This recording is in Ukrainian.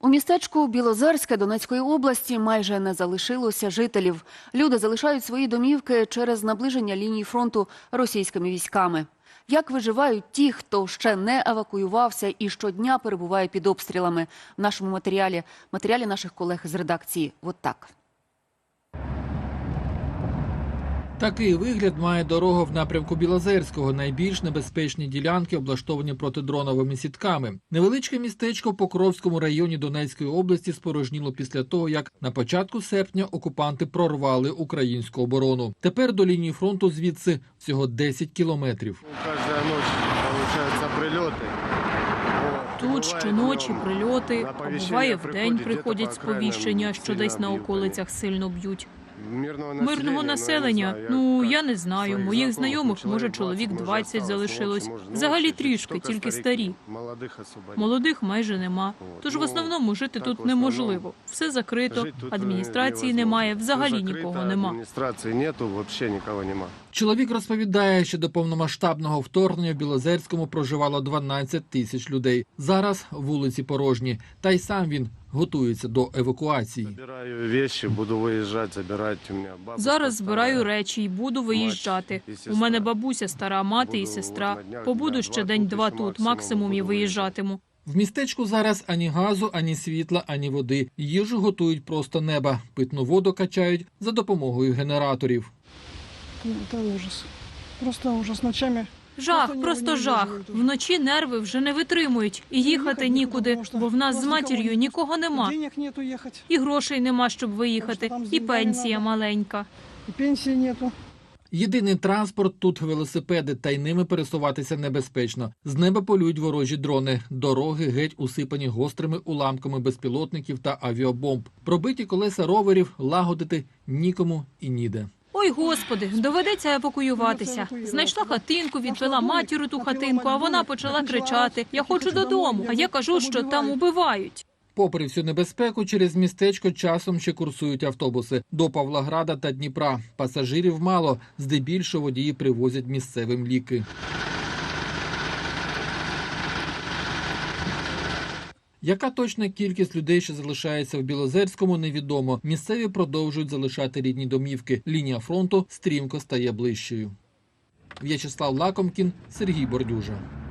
У містечку Білозерське Донецької області майже не залишилося жителів. Люди залишають свої домівки через наближення лінії фронту російськими військами. Як виживають ті, хто ще не евакуювався і щодня перебуває під обстрілами? В нашому матеріалі матеріалі наших колег з редакції. От так. Такий вигляд має дорога в напрямку Білозерського. Найбільш небезпечні ділянки облаштовані протидроновими сітками. Невеличке містечко в Покровському районі Донецької області спорожніло після того, як на початку серпня окупанти прорвали українську оборону. Тепер до лінії фронту звідси всього 10 кілометрів. Каждая ночь получаются прилеты. Тут щоночі прильоти, а буває вдень приходять сповіщення, що десь на околицях сильно б'ють. Мирного населення, ну я не знаю. Моїх знайомих може чоловік 20 залишилось. Взагалі трішки, тільки старі. Молодих майже нема. Тож в основному жити тут неможливо. Все закрито, адміністрації немає, взагалі нікого нема. Адміністрації нету, взагалі нікого нема. Чоловік розповідає, що до повномасштабного вторгнення в Білозерському проживало 12 тисяч людей. Зараз вулиці порожні, та й сам він готується до евакуації. Збираю речі, буду виїжджати, забирати. У мене Зараз збираю речі і буду виїжджати. У мене бабуся стара, мати і сестра. Побуду ще день-два тут максимум максимум і виїжджатиму. В містечку зараз ані газу, ані світла, ані води. Їжу готують просто неба. Питну воду качають за допомогою генераторів. Это ужас. Просто ужас. Ночами Жах, Просто жах. Вночі нерви вже не витримують, і їхати нікуди, бо в нас з матір'ю нікого нікого нема. денег нету ехать, І грошей нема, щоб виїхати, і пенсія маленька. и пенсии нету. Єдиний транспорт тут велосипеди, та й ними пересуватися небезпечно. З неба полюють ворожі дрони. Дороги геть усипані гострими уламками безпілотників та авіабомб. Пробиті колеса роверів лагодити нікому і ніде. Ой, господи, доведеться евакуюватися. Знайшла хатинку, відвела матіру ту хатинку, а вона почала кричати: Я хочу додому. А я кажу, що там убивають. Попри всю небезпеку, через містечко часом ще курсують автобуси до Павлограда та Дніпра. Пасажирів мало, здебільшого водії привозять місцевим ліки. Яка точна кількість людей, що залишається в Білозерському, невідомо. Місцеві продовжують залишати рідні домівки. Лінія фронту стрімко стає ближчою. В'ячеслав Лакомкін, Сергій Бордюжа.